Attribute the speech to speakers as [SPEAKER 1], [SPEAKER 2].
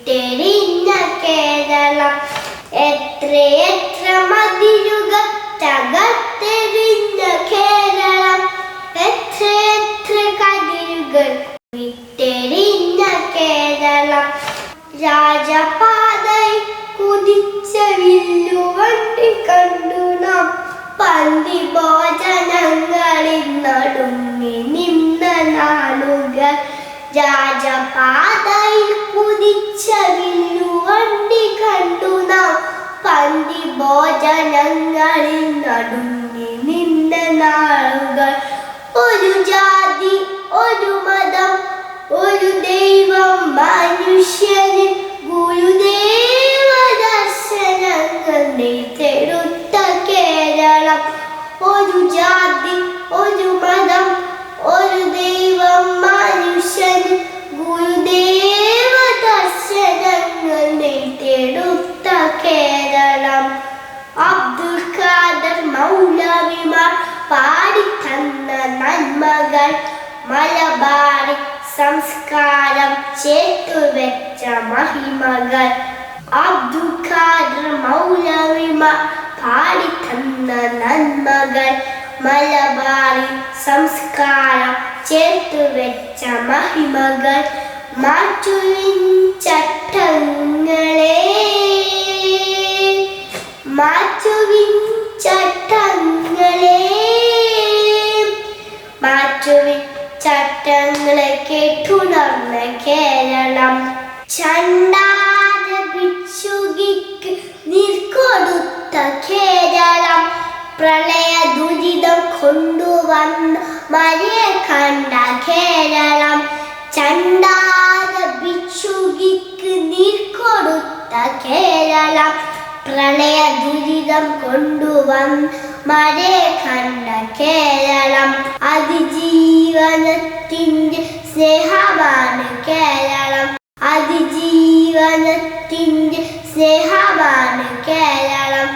[SPEAKER 1] വിട്ടെറിഞ്ഞ കേരളം എത്രയെത്ര മതിരുക തകത്തെറിഞ്ഞ കേരളം? എത്രയെത്ര കതിരുകൾ വിട്ടെറിഞ്ഞ കേരളം രാജപാതയിൽ കുതിച്ച വില്ലുവണ്ടി കണ്ടു നാം പന്തിപോ രാജപാതയിൽ കുതിച്ച വില്ലുവണ്ടി കണ്ടു നാം. പന്തി ഭോജനങ്ങളിൽ നടുങ്ങി നിന്ന നാളുകൾ. ഒരു ജാതി ഒരു മതം ഒരു ദൈവം. മനുഷ്യന് ഗുരുദേവ ദർശനങ്ങൾ തെരുത്ത കേരളം. ഒരു ജാതി നന്മകൾ മലബാറി സംസ്കാരം ചേർത്തുവെച്ച മഹിമകൾ. അബ്ദുൽ ഖാദർ മൗലവിമ പാടി തന്ന നന്മകൾ. മലബാറി സംസ്കാരം ചേർത്തുവെച്ച മഹിമകൾ. മാറ്റുവിൻ ചട്ടങ്ങളെ മാറ്റുവിൻ മാറ്റുവിൻ ചട്ടങ്ങളെ കേട്ടുണർന്ന കേരളം. ചണ്ടാര ഭിക്ഷുകിക്ക് നീർക്കൊടുത്ത കേരളം. പ്രളയ ദുരിതം കൊണ്ടുവന്ന മഴയെ കണ്ട കേരളം. ചണ്ടാര ഭിക്ഷുകിക്ക് നീർക്കൊടുത്ത കേരളം. പ്രളയ ദുരിതം കൊണ്ടുവന്ന് മഴയെ കണ്ട കേരളം അതിജീവനത്തിന്റെ സ്നേഹമാണ് കേരളം. അതിജീവനത്തിന്റെ സ്നേഹമാണ് കേരളം.